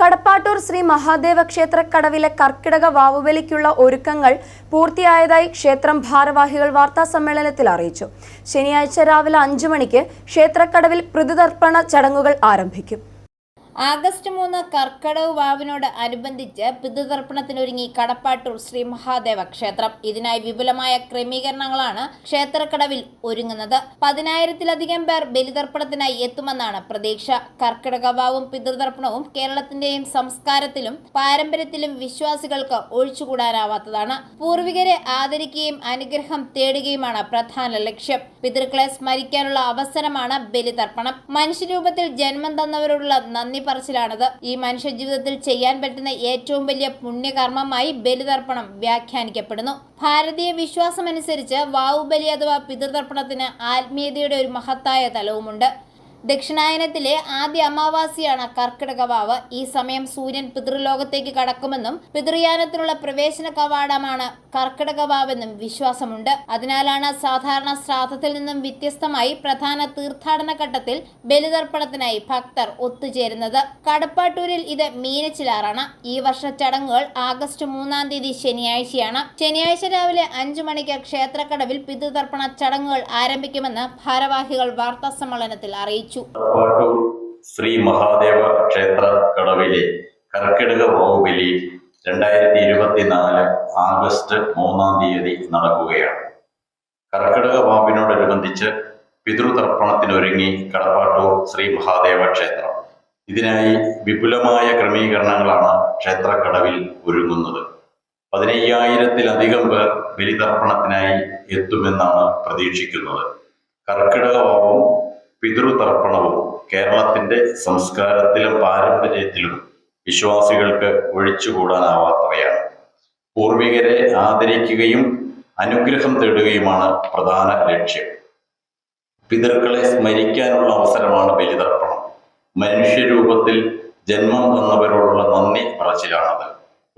കടപ്പാട്ടൂർ ശ്രീ മഹാദേവ ക്ഷേത്ര കടവിലെ കർക്കിടക വാവുബലിക്കുള്ള ഒരുക്കങ്ങൾ പൂർത്തിയായതായി ക്ഷേത്രം ഭാരവാഹികൾ വാർത്താ സമ്മേളനത്തിൽ അറിയിച്ചു. ശനിയാഴ്ച രാവിലെ അഞ്ചു മണിക്ക് ക്ഷേത്രക്കടവിൽ പ്രതിതർപ്പണ ചടങ്ങുകൾ ആരംഭിക്കും. ആഗസ്റ്റ് മൂന്ന് കർക്കടവ് വാവിനോട് അനുബന്ധിച്ച് പിതൃതർപ്പണത്തിനൊരുങ്ങി കടപ്പാട്ടൂർ ശ്രീ മഹാദേവ ക്ഷേത്രം. ഇതിനായി വിപുലമായ ക്രമീകരണങ്ങളാണ് ക്ഷേത്രക്കടവിൽ ഒരുങ്ങുന്നത്. പതിനായിരത്തിലധികം പേർ ബലിതർപ്പണത്തിനായി എത്തുമെന്നാണ് പ്രതീക്ഷ. കർക്കിടക വാവും പിതൃതർപ്പണവും കേരളത്തിന്റെയും സംസ്കാരത്തിലും പാരമ്പര്യത്തിലും വിശ്വാസികൾക്ക് ഒഴിച്ചുകൂടാനാവാത്തതാണ്. പൂർവികരെ ആദരിക്കുകയും അനുഗ്രഹം തേടുകയുമാണ് പ്രധാന ലക്ഷ്യം. പിതൃക്കളെ സ്മരിക്കാനുള്ള അവസരമാണ് ബലിതർപ്പണം. മനുഷ്യരൂപത്തിൽ ജന്മം തന്നവരോടുള്ള നന്ദി പറച്ചിലാണത് ഈ മനുഷ്യ ജീവിതത്തിൽ ചെയ്യാൻ പറ്റുന്ന ഏറ്റവും വലിയ പുണ്യകർമ്മമായി ബലിതർപ്പണം വ്യാഖ്യാനിക്കപ്പെടുന്നു. ഭാരതീയ വിശ്വാസമനുസരിച്ച് വാവുബലി അഥവാ പിതൃതർപ്പണത്തിന് ആത്മീയതയുടെ ഒരു മഹത്തായ തലവുമുണ്ട്. ദക്ഷിണായനത്തിലെ ആദ്യ അമാവാസിയാണ് കർക്കിടക വാവ് ഈ സമയം സൂര്യൻ പിതൃലോകത്തേക്ക് കടക്കുമെന്നും പിതൃയാനത്തിനുള്ള പ്രവേശന കവാടമാണ് കർക്കിടക വാവെന്നും വിശ്വാസമുണ്ട്. അതിനാലാണ് സാധാരണ ശ്രാദ്ധത്തിൽ നിന്നും വ്യത്യസ്തമായി പ്രധാന തീർത്ഥാടന ഘട്ടത്തിൽ ബലിതർപ്പണത്തിനായി ഭക്തർ ഒത്തുചേരുന്നത്. കടപ്പാട്ടൂരിൽ ഇത് മീനച്ചിലാറാണ്. ഈ വർഷ ചടങ്ങുകൾ ആഗസ്റ്റ് മൂന്നാം തീയതി ശനിയാഴ്ചയാണ്. ശനിയാഴ്ച രാവിലെ അഞ്ചു മണിക്ക് ക്ഷേത്രക്കടവിൽ പിതൃതർപ്പണ ചടങ്ങുകൾ ആരംഭിക്കുമെന്ന് ഭാരവാഹികൾ വാർത്താ സമ്മേളനത്തിൽ അറിയിച്ചു. പാട്ടൂർ ശ്രീ മഹാദേവ ക്ഷേത്ര കടവിലെ കർക്കിടക വകുപ്പിലെ രണ്ടായിരത്തി ഇരുപത്തിനാല് ആഗസ്റ്റ് മൂന്നാം തീയതി നടക്കുകയാണ്. കർക്കിടക വാവിനോടനുബന്ധിച്ച് പിതൃതർപ്പണത്തിനൊരുങ്ങി കടപ്പാട്ടൂർ ശ്രീ മഹാദേവ ക്ഷേത്രം. ഇതിനായി വിപുലമായ ക്രമീകരണങ്ങളാണ് ക്ഷേത്രക്കടവിൽ ഒരുങ്ങുന്നത്. പതിനയ്യായിരത്തിലധികം പേർ ബലിതർപ്പണത്തിനായി എത്തുമെന്നാണ് പ്രതീക്ഷിക്കുന്നത്. കർക്കിടക കർക്കിടകവാവും പിതൃതർപ്പണവും കേരളത്തിന്റെ സംസ്കാരത്തിലും പാരമ്പര്യത്തിലും വിശ്വാസികൾക്ക് ഒഴിച്ചുകൂടാനാവാത്തവയാണ്. പൂർവികരെ ആദരിക്കുകയും അനുഗ്രഹം തേടുകയുമാണ് പ്രധാന ലക്ഷ്യം. പിതൃക്കളെ സ്മരിക്കാനുള്ള അവസരമാണ് ബലിതർപ്പണം. മനുഷ്യരൂപത്തിൽ ജന്മം തന്നവരോടുള്ള നന്ദി പറച്ചിലാണത്.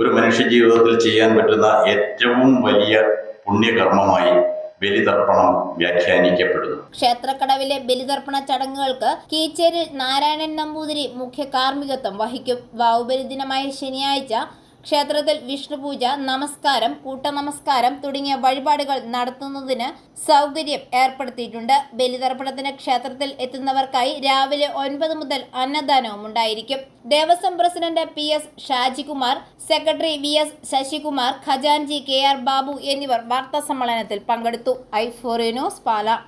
ഒരു മനുഷ്യ ജീവിതത്തിൽ ചെയ്യാൻ പറ്റുന്ന ഏറ്റവും വലിയ പുണ്യകർമ്മമായി ബലിതർപ്പണം വ്യാഖ്യാനിക്കപ്പെടുന്നു. ക്ഷേത്രക്കടവിലെ ബലിതർപ്പണ ചടങ്ങുകൾക്ക് കീച്ചേരിൽ നാരായണൻ നമ്പൂതിരി മുഖ്യ കാർമ്മികത്വം വഹിക്കും. വാവുബലി ദിനമായ ശനിയാഴ്ച ക്ഷേത്രത്തിൽ വിഷ്ണുപൂജ നമസ്കാരം കൂട്ടനമസ്കാരം തുടങ്ങിയ വഴിപാടുകൾ നടത്തുന്നതിന് സൗകര്യം ഏർപ്പെടുത്തിയിട്ടുണ്ട്. ബലിതർപ്പണത്തിന് ക്ഷേത്രത്തിൽ എത്തുന്നവർക്കായി രാവിലെ ഒൻപത് മുതൽ അന്നദാനവും ഉണ്ടായിരിക്കും. Devaswom president P S Shajikumar secretary V S Sasikumar ഖജാൻജി K R Babu എന്നിവർ വാർത്താ സമ്മേളനത്തിൽ പങ്കെടുത്തു. ഐ ഫോറിനോസ് പാല.